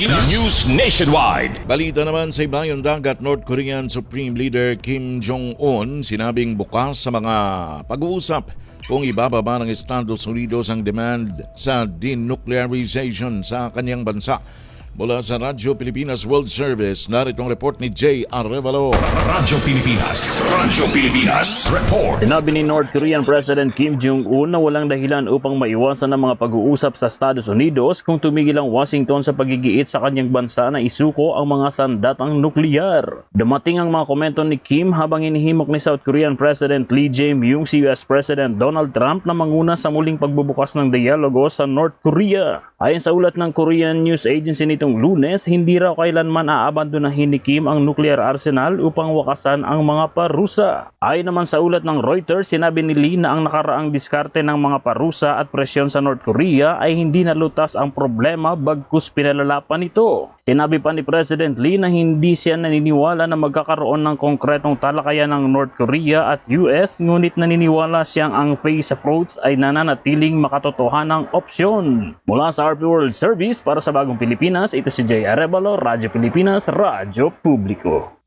Pilipinas. News Nationwide. Balita naman sa ibayong dagat, North Korean Supreme Leader Kim Jong-un sinabing bukas sa mga pag-uusap kung ibababa ng Estados Unidos ang demand sa denuclearization sa kanyang bansa. Mula sa Radyo Pilipinas World Service, narito ang report ni Jay Arevalo. Radyo Pilipinas. Radyo Pilipinas. Report. Sinabi ni North Korean President Kim Jong-un na walang dahilan upang maiwasan ang mga pag-uusap sa Estados Unidos kung tumigil ang Washington sa pagigiit sa kanyang bansa na isuko ang mga sandatang nuklear. Dumating ang mga komento ni Kim habang inihimok ni South Korean President Lee Jae-myung si US President Donald Trump na manguna sa muling pagbubukas ng dialogo sa North Korea. Ayon sa ulat ng Korean News Agency nitong lunes, hindi raw kailanman aabandonahin ni Kim ang nuclear arsenal upang wakasan ang mga parusa. Ayon naman sa ulat ng Reuters, sinabi ni Lee na ang nakaraang diskarte ng mga parusa at presyon sa North Korea ay hindi nalutas ang problema bagkus pinalala pa nito. Sinabi pa ni President Lee na hindi siya naniniwala na magkakaroon ng konkretong talakayan ng North Korea at US ngunit naniniwala siyang ang phase approach ay nananatiling makatotohanang opsyon. Mula sa RP World Service para sa Bagong Pilipinas, ito si Jay Arevalo, Radyo Pilipinas, Radyo Publiko.